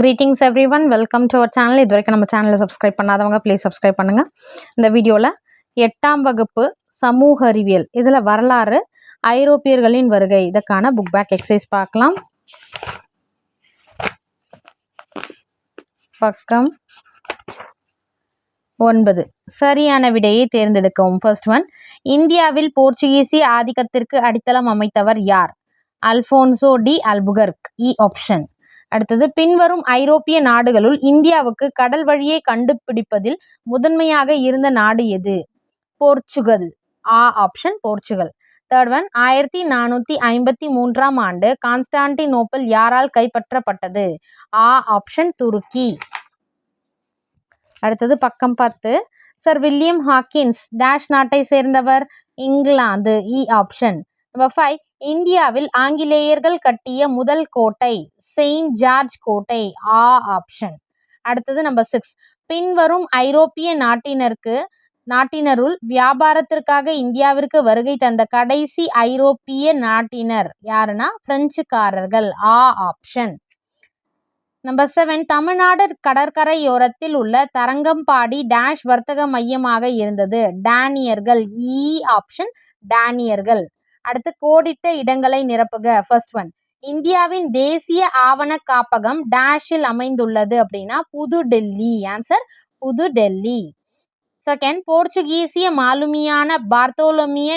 Greetings everyone welcome to our channel இது வரைக்கும் நம்ம சேனலை சப்ஸ்கிரைப் பண்ணாதவங்க ப்ளீஸ் சப்ஸ்கிரைப் பண்ணுங்கள் இந்த வீடியோவில் எட்டாம் வகுப்பு சமூக அறிவியல் இதில் வரலாறு ஐரோப்பியர்களின் வருகை இதற்கான புக் பேக் எக்ஸசைஸ் பார்க்கலாம். பக்கம் ஒன்பது. சரியான விடையை தேர்ந்தெடுக்கவும். ஃபர்ஸ்ட் ஒன் இந்தியாவில் போர்ச்சுகீசிய ஆதிக்கத்திற்கு அடித்தளம் அமைத்தவர் யார்? Alfonso de Albuquerque. E இ ஆப்ஷன் அடுத்தது பின்வரும் ஐரோப்பிய நாடுகளுள் இந்தியாவுக்கு கடல் வழியை கண்டுபிடிப்பதில் முதன்மையாக இருந்த நாடு எது? போர்ச்சுகல். ஆ ஆப்ஷன் போர்ச்சுகல். தேர்ட் ஒன் ஆயிரத்தி நானூற்றி ஐம்பத்தி மூன்றாம் ஆண்டு கான்ஸ்டான்டினோப்பல் யாரால் கைப்பற்றப்பட்டது? ஆ ஆப்ஷன் துருக்கி. அடுத்தது பக்கம் பத்து. சர் வில்லியம் ஹாக்கின்ஸ் டேஷ் நாட்டை சேர்ந்தவர் இங்கிலாந்து. இ ஆப்ஷன் நம்பர் ஃபைவ் இந்தியாவில் ஆங்கிலேயர்கள் கட்டிய முதல் கோட்டை செயின்ட் ஜார்ஜ் கோட்டை ஆ ஆப்ஷன் அடுத்தது நம்பர் சிக்ஸ் பின்வரும் ஐரோப்பிய நாட்டினருக்கு நாட்டினருள் வியாபாரத்திற்காக இந்தியாவிற்கு வருகை தந்த கடைசி ஐரோப்பிய நாட்டினர் யாருன்னா? பிரெஞ்சுக்காரர்கள். ஆ ஆப்ஷன் நம்பர் செவன் தமிழ்நாடு கடற்கரையோரத்தில் உள்ள தரங்கம்பாடி டேஷ் வர்த்தக மையமாக இருந்தது. டேனியர்கள். E இ ஆப்ஷன் டேனியர்கள். அடுத்து கோடிட்ட இடங்களை நிரப்புக. ஃபர்ஸ்ட் ஒன் இந்தியாவின் தேசிய ஆவண காப்பகம் டேஷில் அமைந்துள்ளது அப்படின்னா புது டெல்லி ஆன்சர் புது டெல்லி செகண்ட் போர்ச்சுகீசிய மாலுமியான பார்த்தோலோமிய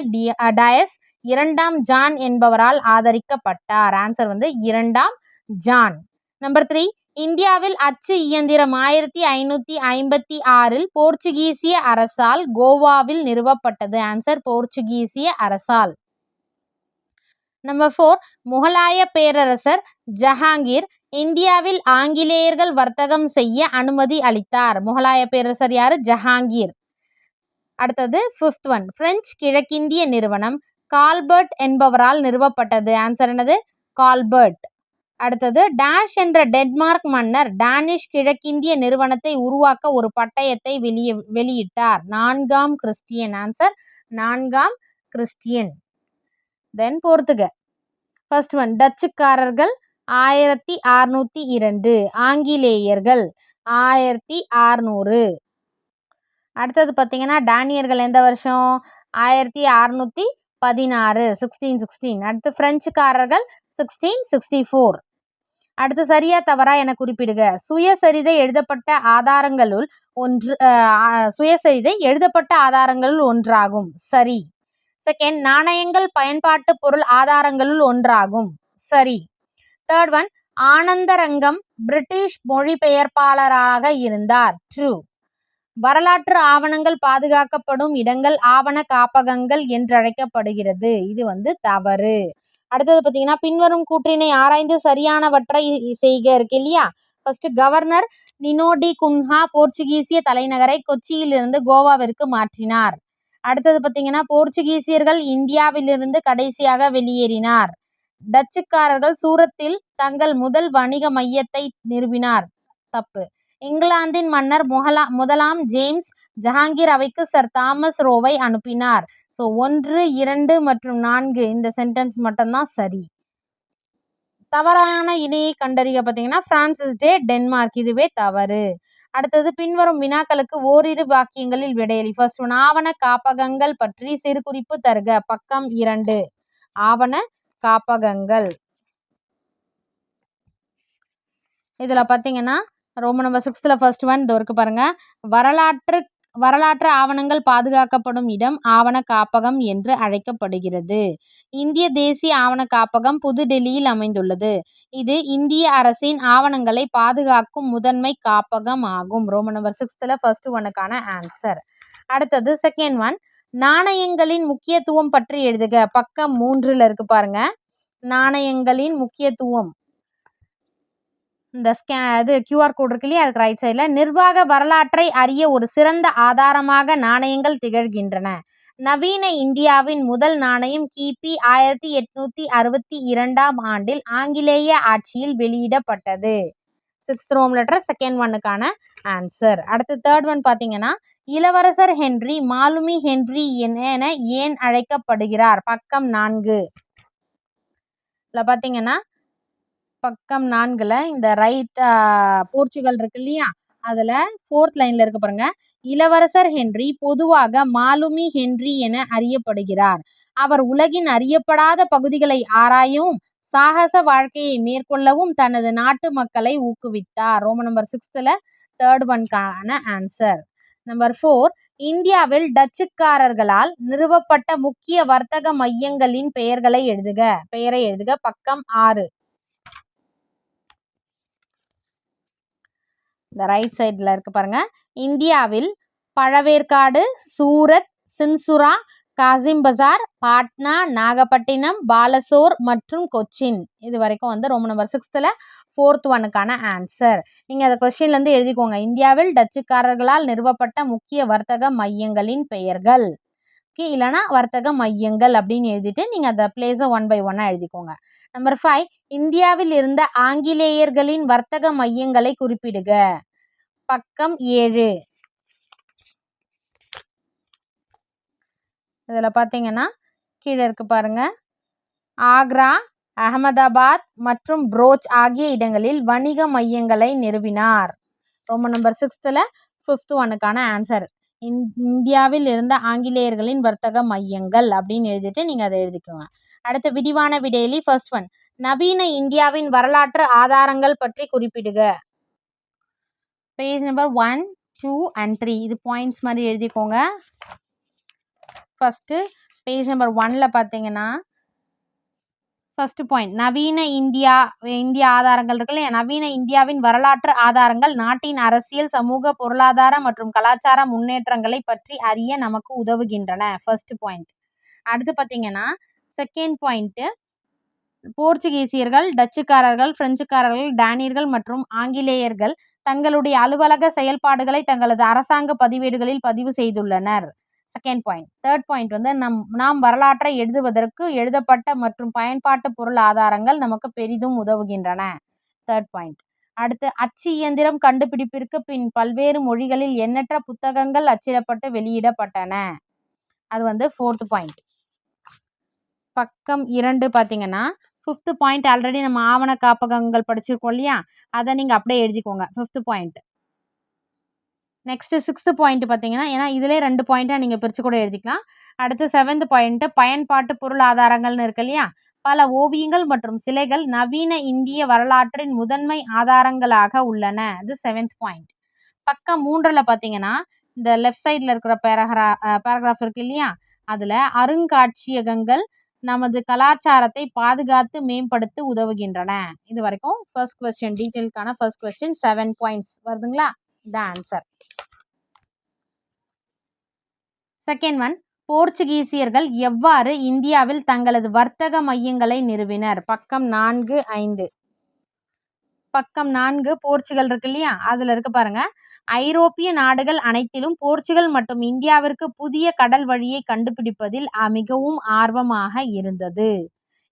டயஸ் இரண்டாம் ஜான் என்பவரால் ஆதரிக்கப்பட்டார். ஆன்சர் வந்து இரண்டாம் ஜான். நம்பர் த்ரீ இந்தியாவில் அச்சு இயந்திரம் ஆயிரத்தி ஐநூத்தி ஐம்பத்தி ஆறில் போர்ச்சுகீசிய அரசால் கோவாவில் நிறுவப்பட்டது. ஆன்சர் போர்ச்சுகீசிய அரசால். நம்பர் ஃபோர் முகலாய பேரரசர் ஜஹாங்கீர் இந்தியாவில் ஆங்கிலேயர்கள் வர்த்தகம் செய்ய அனுமதி அளித்தார். முகலாய பேரரசர் யாரு? ஜஹாங்கீர். அடுத்தது ஃபிஃப்த் ஒன் பிரெஞ்சு கிழக்கிந்திய நிறுவனம் கால்பர்ட் என்பவரால் நிறுவப்பட்டது. ஆன்சர் என்னது? கால்பர்ட். அடுத்தது டேஷ் என்ற டென்மார்க் மன்னர் டேனிஷ் கிழக்கிந்திய நிறுவனத்தை உருவாக்க ஒரு பட்டயத்தை வெளியே வெளியிட்டார். நான்காம் கிறிஸ்டியன். ஆன்சர் நான்காம் கிறிஸ்டியன். தென் போர்த்துக ஃபர்ஸ்ட் ஒன் டச்சுக்காரர்கள் ஆயிரத்தி அறுநூத்தி இரண்டு ஆங்கிலேயர்கள் ஆயிரத்தி அறுநூறு. அடுத்தது பார்த்தீங்கன்னா டேனியர்கள் எந்த வருஷம்? ஆயிரத்தி அறுநூத்தி பதினாறு சிக்ஸ்டீன் சிக்ஸ்டீன் அடுத்து பிரெஞ்சுக்காரர்கள் சிக்ஸ்டீன் சிக்ஸ்டி ஃபோர் அடுத்து சரியா தவறா என குறிப்பிடுக. சுயசரிதை எழுதப்பட்ட ஆதாரங்களுள் ஒன்று சுயசரிதை எழுதப்பட்ட ஆதாரங்களுள் ஒன்றாகும். சரி. செகண்ட் நாணயங்கள் பயன்பாட்டு பொருள் ஆதாரங்களுள் ஒன்றாகும். சரி. தேர்ட் ஒன் ஆனந்தரங்கம் பிரிட்டிஷ் மொழிபெயர்ப்பாளராக இருந்தார். ட்ரூ வரலாற்று ஆவணங்கள் பாதுகாக்கப்படும் இடங்கள் ஆவண காப்பகங்கள் என்றழைக்கப்படுகிறது. இது வந்து தவறு. அடுத்தது பார்த்தீங்கன்னா பின்வரும் கூற்றினை ஆராய்ந்து சரியானவற்றை செய்க இருக்கு இல்லையா? First governor Nino da Cunha போர்ச்சுகீசிய தலைநகரை கொச்சியிலிருந்து கோவாவிற்கு மாற்றினார். அடுத்தது பார்த்தீங்கன்னா போர்ச்சுகீசியர்கள் இந்தியாவிலிருந்து கடைசியாக வெளியேறினார். டச்சுக்காரர்கள் சூரத்தில் தங்கள் முதல் வணிக மையத்தை நிறுவினார். தப்பு. இங்கிலாந்தின் மன்னர் முகலா முதலாம் ஜேம்ஸ் ஜஹாங்கீர் அவைக்கு சர் தாமஸ் ரோவை அனுப்பினார். ஸோ ஒன்று இரண்டு மற்றும் நான்கு இந்த சென்டென்ஸ் மட்டும்தான் சரி. தவறான இணையை கண்டறிய பார்த்தீங்கன்னா பிரான்சிஸ் டே டென்மார்க் இதுவே தவறு. அடுத்தது பின்வரும் வினாக்களுக்கு ஓரிரு வாக்கியங்களில் விடையளி ஃபர்ஸ்ட் ஒன் ஆவண காப்பகங்கள் பற்றி சிறு குறிப்பு தருக. பக்கம் இரண்டு ஆவண காப்பகங்கள். இதுல பாத்தீங்கன்னா ரோம நம்பர் சிக்ஸ்த்ல ஃபர்ஸ்ட் ஒன் இது இருக்கு பாருங்க. வரலாற்று வரலாற்று ஆவணங்கள் பாதுகாக்கப்படும் இடம் ஆவண காப்பகம் என்று அழைக்கப்படுகிறது. இந்திய தேசிய ஆவண காப்பகம் புதுடெல்லியில் அமைந்துள்ளது. இது இந்திய அரசின் ஆவணங்களை பாதுகாக்கும் முதன்மை காப்பகம் ஆகும். ரோம நம்பர் சிக்ஸ்த்தில் ஃபர்ஸ்ட் ஒனுக்கான ஆன்சர் அடுத்தது செகண்ட் ஒன் நாணயங்களின் முக்கியத்துவம் பற்றி எழுதுக. பக்கம் மூன்றில் இருக்கு பாருங்க. நாணயங்களின் முக்கியத்துவம். இந்த ஸ்கே இது கியூஆர் கோட் இருக்கு இல்லையா அதுக்கு ரைட் சைடில் நிர்வாக வரலாற்றை அறிய ஒரு சிறந்த ஆதாரமாக நாணயங்கள் திகழ்கின்றன. நவீன இந்தியாவின் முதல் நாணயம் கிபி ஆயிரத்தி எட்நூத்தி அறுபத்தி இரண்டாம் ஆண்டில் ஆங்கிலேய ஆட்சியில் வெளியிடப்பட்டது. சிக்ஸ்த் ரோம் லெட்டர் செகண்ட் ஒன்னுக்கான ஆன்சர் அடுத்து தேர்ட் ஒன் பார்த்தீங்கன்னா இளவரசர் ஹென்றி மாலுமி ஹென்றி என ஏன் அழைக்கப்படுகிறார்? பக்கம் நான்கு. இதில் பார்த்தீங்கன்னா பக்கம் நான்குல இந்த ரைட் போர்ச்சுகல் இருக்கு இல்லையா? அதுல ஃபோர்த் லைன்ல இருக்கு பாருங்க. இளவரசர் ஹென்றி பொதுவாக மாலுமி ஹென்றி என அறியப்படுகிறார். அவர் உலகின் அறியப்படாத பகுதிகளை ஆராயவும் சாகச வாழ்க்கையை மேற்கொள்ளவும் தனது நாட்டு மக்களை ஊக்குவித்தார். ரோம நம்பர் சிக்ஸ்த்ல தேர்ட் ஒன்கான ஆன்சர் நம்பர் ஃபோர் இந்தியாவில் டச்சுக்காரர்களால் நிறுவப்பட்ட முக்கிய வர்த்தக மையங்களின் பெயர்களை எழுதுக. பெயரை எழுதுக. பக்கம் ஆறு. இந்த ரைட் சைடில் இருக்கு பாருங்க. இந்தியாவில் பழவேற்காடு சூரத் சின்சுரா காசிம் பசார் பாட்னா நாகப்பட்டினம் பாலசோர் மற்றும் கொச்சின். இது வரைக்கும் வந்து ரொம்ப நம்பர் சிக்ஸ்த்தில் ஃபோர்த் ஒனுக்கான ஆன்சர் நீங்கள் அந்த கொஸ்டின்லேருந்து எழுதிக்கோங்க. இந்தியாவில் டச்சுக்காரர்களால் நிறுவப்பட்ட முக்கிய வர்த்தக மையங்களின் பெயர்கள். ஓகே இல்லைனா வர்த்தக மையங்கள் அப்படின்னு எழுதிட்டு நீங்கள் அந்த பிளேஸை ஒன் பை ஒன்னாக எழுதிக்கோங்க. நம்பர் ஃபைவ் இந்தியாவில் இருந்த ஆங்கிலேயர்களின் வர்த்தக மையங்களை குறிப்பிடுக. பக்கம் ஏழு. இதில் பார்த்தீங்கன்னா கீழே இருக்கு பாருங்க. ஆக்ரா அகமதாபாத் மற்றும் புரோச் ஆகிய இடங்களில் வணிக மையங்களை நிறுவினார். ரொம்ப நம்பர் சிக்ஸ்த்தில் ஃபிஃப்த் ஒனுக்கான ஆன்சர் இந்தியாவில் இருந்த ஆங்கிலேயர்களின் வர்த்தக மையங்கள் அப்படின்னு எழுதிட்டு நீங்கள் அதை எழுதிக்கோங்க. அடுத்த விரிவான விடையிலி ஃபர்ஸ்ட் ஒன் நவீன இந்தியாவின் வரலாற்று ஆதாரங்கள் பற்றி குறிப்பிடுக. Page number one two and three இது பாயிண்ட்ஸ் மாதிரி எழுதிக்கோங்க. ஃபஸ்ட்டு பேஜ் நம்பர் ஒன்ல பார்த்தீங்கன்னா ஃபர்ஸ்ட் பாயிண்ட் நவீன இந்தியா இந்திய ஆதாரங்கள் இருக்கு இல்லையா நவீன இந்தியாவின் வரலாற்று ஆதாரங்கள் நாட்டின் அரசியல் சமூக பொருளாதார மற்றும் கலாச்சார முன்னேற்றங்களை பற்றி அறிய நமக்கு உதவுகின்றன. ஃபர்ஸ்ட் பாயிண்ட் அடுத்து பார்த்தீங்கன்னா செகண்ட் பாயிண்ட்டு போர்ச்சுகீசியர்கள் டச்சுக்காரர்கள் பிரெஞ்சுக்காரர்கள் டேனியர்கள் மற்றும் ஆங்கிலேயர்கள் தங்களுடைய அலுவலக செயல்பாடுகளை தங்களது அரசாங்க பதிவேடுகளில் பதிவு செய்துள்ளனர். செகண்ட் பாயிண்ட் தேர்ட் பாயிண்ட் வந்து நம் நாம் வரலாற்றை எழுதுவதற்கு எழுதப்பட்ட மற்றும் பயன்பாட்டு பொருள் ஆதாரங்கள் நமக்கு பெரிதும் உதவுகின்றன. தேர்ட் பாயிண்ட் அடுத்து அச்சு இயந்திரம் கண்டுபிடிப்பிற்கு பின் பல்வேறு மொழிகளில் எண்ணற்ற புத்தகங்கள் அச்சிடப்பட்டு வெளியிடப்பட்டன. அது வந்து ஃபோர்த் பாயிண்ட் பக்கம் இரண்டு பார்த்தீங்கன்னா ஃபிஃப்த்து பாயிண்ட் ஆல்ரெடி நம்ம ஆவண காப்பகங்கள் படிச்சிருக்கோம் இல்லையா? அதை நீங்கள் அப்படியே எழுதிக்கோங்க fifth point next sixth point பார்த்தீங்கன்னா ஏன்னா இதிலே ரெண்டு பாயிண்ட்டாக நீங்கள் பிரித்து கூட எழுதிக்கலாம். அடுத்து செவன்த் பாயிண்ட்டு பயன்பாட்டு பொருள் ஆதாரங்கள்னு இருக்கு இல்லையா? பல ஓவியங்கள் மற்றும் சிலைகள் நவீன இந்திய வரலாற்றின் முதன்மை ஆதாரங்களாக உள்ளன. அது செவன்த் பாயிண்ட் பக்கம் மூன்றில் பார்த்தீங்கன்னா இந்த லெஃப்ட் சைடில் இருக்கிற பேரகிரா பேராகிராஃப் இருக்கு இல்லையா? அதில் அருங்காட்சியகங்கள் நமது கலாச்சாரத்தை பாதுகாத்து மேம்படுத்த உதவுகின்றன. இது வரைக்கும் ஃபர்ஸ்ட் கொஸ்டின் டீட்டெயிலுக்கான ஃபர்ஸ்ட் கொஸ்டின் செவன் பாயிண்ட்ஸ் வருதுங்களா? த ஆன்சர் செகண்ட் ஒன் போர்ச்சுகீசியர்கள் எவ்வாறு இந்தியாவில் தங்களது வர்த்தக மையங்களை நிறுவினர்? பக்கம் நான்கு ஐந்து. பக்கம் நான்கு போர்ச்சுகல் இருக்கு இல்லையா? அதுல இருக்கு பாருங்க. ஐரோப்பிய நாடுகள் அனைத்திலும் போர்ச்சுகல் மற்றும் இந்தியாவிற்கு புதிய கடல் வழியை கண்டுபிடிப்பதில் மிகவும் ஆர்வமாக இருந்தது.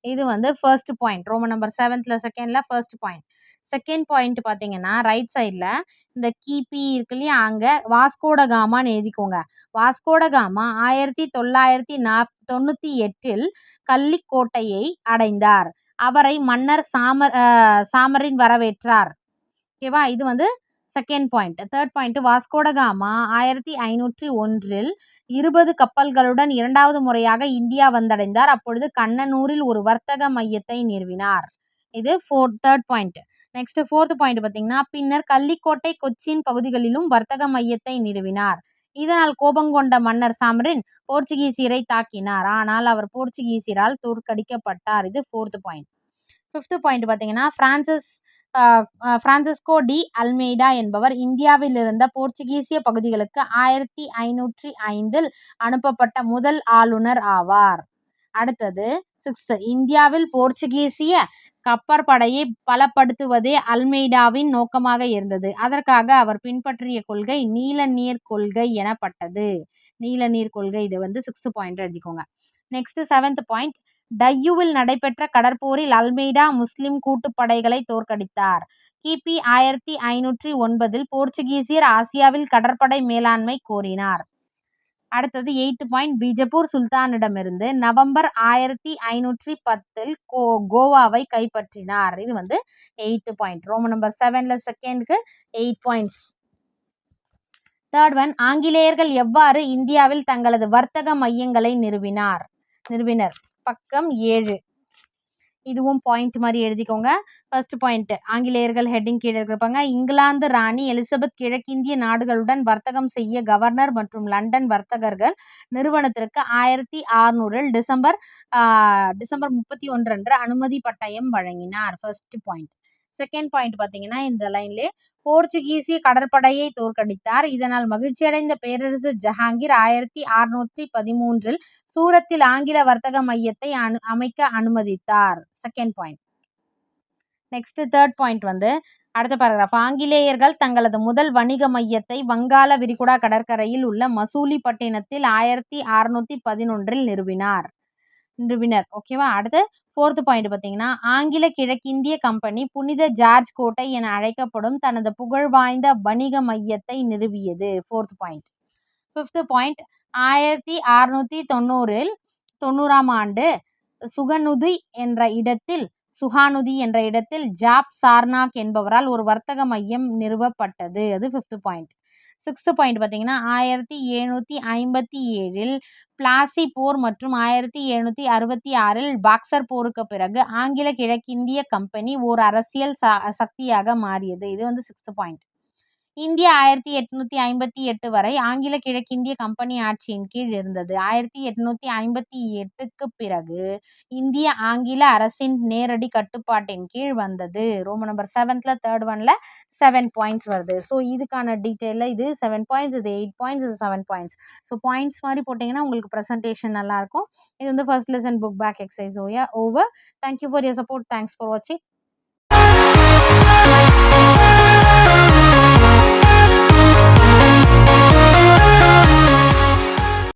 இது வந்து ஃபர்ஸ்ட் பாயிண்ட் ரோம நம்பர் செவன்த்ல செகண்ட்ல ஃபர்ஸ்ட் பாயிண்ட் செகண்ட் பாயிண்ட் பார்த்தீங்கன்னா ரைட் சைடில் இந்த கிபி இருக்கு இல்லையா? அங்கே வாஸ்கோடகாமான்னு எழுதிக்கோங்க. வாஸ்கோடகாமா ஆயிரத்தி தொள்ளாயிரத்தி நா தொண்ணூற்றி எட்டில் கள்ளிக்கோட்டையை அடைந்தார். அவரை மன்னர் சாமர் சாமரின் வரவேற்றார். ஓகேவா இது வந்து second point third point Vasco da Gama ஆயிரத்தி ஐநூற்றி ஒன்றில் இருபது கப்பல்களுடன் இரண்டாவது முறையாக இந்தியா வந்தடைந்தார். அப்பொழுது கண்ணனூரில் ஒரு வர்த்தக மையத்தை நிறுவினார். இது four third point next fourth point பார்த்தீங்கன்னா பின்னர் கள்ளிக்கோட்டை கொச்சின் பகுதிகளிலும் வர்த்தக மையத்தை நிறுவினார். இதனால் கோபங்கொண்ட மன்னர் சாம்ரின் போர்ச்சுகீசியரை தாக்கினார். ஆனால் அவர் போர்ச்சுகீசியரால் தோற்கடிக்கப்பட்டார். இது ஃபோர்த் பாயிண்ட் ஃபிஃப்த் பாயிண்ட் பார்த்தீங்கன்னா பிரான்சிஸ் பிரான்சிஸ்கோ டி அல்மெய்டா என்பவர் இந்தியாவில் இருந்த போர்ச்சுகீசிய பகுதிகளுக்கு ஆயிரத்தி ஐநூற்றி ஐந்தில் அனுப்பப்பட்ட முதல் ஆளுநர் ஆவார். அடுத்தது சிக்ஸ் இந்தியாவில் போர்ச்சுகீசிய கப்பற்படையை பலப்படுத்துவதே அல்மெய்டாவின் நோக்கமாக இருந்தது. அதற்காக அவர் பின்பற்றிய கொள்கை நீல நீர் கொள்கை எனப்பட்டது. நீல நீர் கொள்கை இது வந்து சிக்ஸ்த் பாயிண்ட் எழுதிக்கோங்க. நெக்ஸ்ட் செவன்த் பாயிண்ட் டையூவில் நடைபெற்ற கடற்போரில் அல்மெய்டா முஸ்லிம் கூட்டுப்படைகளை தோற்கடித்தார். கிபி ஆயிரத்தி ஐநூற்றி ஒன்பதில் போர்ச்சுகீசியர் ஆசியாவில் கடற்படை மேலாண்மை கோரினார். அடுத்தது எயித்து பாயிண்ட் பீஜப்பூர் சுல்தானிடமிருந்து நவம்பர் ஆயிரத்தி ஐநூற்றி பத்தில் கோ கோவாவை கைப்பற்றினார். இது வந்து எயித்து பாயிண்ட் ரோமன் நம்பர் செவன்ல செகண்ட்க்கு எயிட் பாயிண்ட்ஸ் தேர்ட் ஒன் ஆங்கிலேயர்கள் எவ்வாறு இந்தியாவில் தங்களது வர்த்தக மையங்களை நிறுவினார்? நிறுவினர். பக்கம் ஏழு. இதுவும் பாயிண்ட் மாதிரி எழுதிக்கோங்க. ஃபர்ஸ்ட் பாயிண்ட் ஆங்கிலேயர்கள் ஹெட்டிங் கீழே இருப்பாங்க இங்கிலாந்து ராணி எலிசபெத் கிழக்கிந்திய நாடுகளுடன் வர்த்தகம் செய்ய கவர்னர் மற்றும் லண்டன் வர்த்தகர்கள் நிறுவனத்திற்கு ஆயிரத்தி அறுநூறில் டிசம்பர் டிசம்பர் முப்பத்தி ஒன்று அன்று அனுமதி பட்டயம் வழங்கினார். ஃபர்ஸ்ட் பாயிண்ட் செகண்ட் பாயிண்ட் பார்த்தீங்கன்னா இந்த லைன்லே போர்ச்சுகீசிய கடற்படையை தோற்கடித்தார். இதனால் மகிழ்ச்சியடைந்த பேரரசு ஜஹாங்கீர் ஆயிரத்தி அறுநூத்தி பதிமூன்றில் சூரத்தில் ஆங்கில வர்த்தக மையத்தை அனு அமைக்க அனுமதித்தார். Second point next third point வந்து அடுத்த பாராகிராஃப் ஆங்கிலேயர்கள் தங்களது முதல் வணிக மையத்தை வங்காள விரிகுடா கடற்கரையில் உள்ள மசூலிப்பட்டினத்தில் ஆயிரத்தி அறுநூத்தி பதினொன்றில் நிறுவினார். நிறுவினர். ஓகேவா அடுத்து ஃபோர்த் பாயிண்ட் பார்த்தீங்கன்னா ஆங்கில கிழக்கிந்திய கம்பெனி புனித ஜார்ஜ் கோட்டை என அழைக்கப்படும் தனது புகழ்வாய்ந்த வணிக மையத்தை நிறுவியது. ஃபோர்த் பாயிண்ட் ஃபிஃப்த் பாயிண்ட் ஆயிரத்தி அறுநூத்தி தொண்ணூறில் தொண்ணூறாம் ஆண்டு சுகனுதி என்ற இடத்தில் சுகானுதி என்ற இடத்தில் ஜாப் சார்னாக் என்பவரால் ஒரு வர்த்தக மையம் நிறுவப்பட்டது. அது ஃபிஃப்த் பாயிண்ட் சிக்ஸ்த்து பாயிண்ட் பார்த்தீங்கன்னா ஆயிரத்தி எழுநூற்றி ஐம்பத்தி ஏழில் பிளாசி போர் மற்றும் ஆயிரத்தி எழுநூற்றி அறுபத்தி ஆறில் பாக்சர் போருக்கு பிறகு ஆங்கில கிழக்கிந்திய கம்பெனி ஓர் அரசியல் ச சக்தியாக மாறியது. இது வந்து சிக்ஸ்த்து பாயிண்ட். இந்தியா ஆயிரத்தி எட்நூத்தி ஐம்பத்தி எட்டு வரை ஆங்கில கிழக்கிந்திய கம்பெனி ஆட்சியின் கீழ் இருந்தது. ஆயிரத்தி எட்நூத்தி ஐம்பத்தி எட்டுக்கு பிறகு இந்திய ஆங்கில அரசின் நேரடி கட்டுப்பாட்டின் கீழ் வந்தது. ரோமன் நம்பர் செவன்த்ல தேர்ட் ஒன்ல செவன் பாயிண்ட்ஸ் வருது. ஸோ இதுக்கான டீட்டெயிலில் இது செவன் பாயிண்ட்ஸ் இது எயிட் பாயிண்ட்ஸ் இது செவன் பாயிண்ட்ஸ் ஸோ பாயிண்ட்ஸ் மாதிரி போட்டிங்கன்னா உங்களுக்கு ப்ரெசன்டேஷன் நல்லாயிருக்கும் இது வந்து first lesson book back exercise Oya over thank you for your support thanks for வாட்சிங்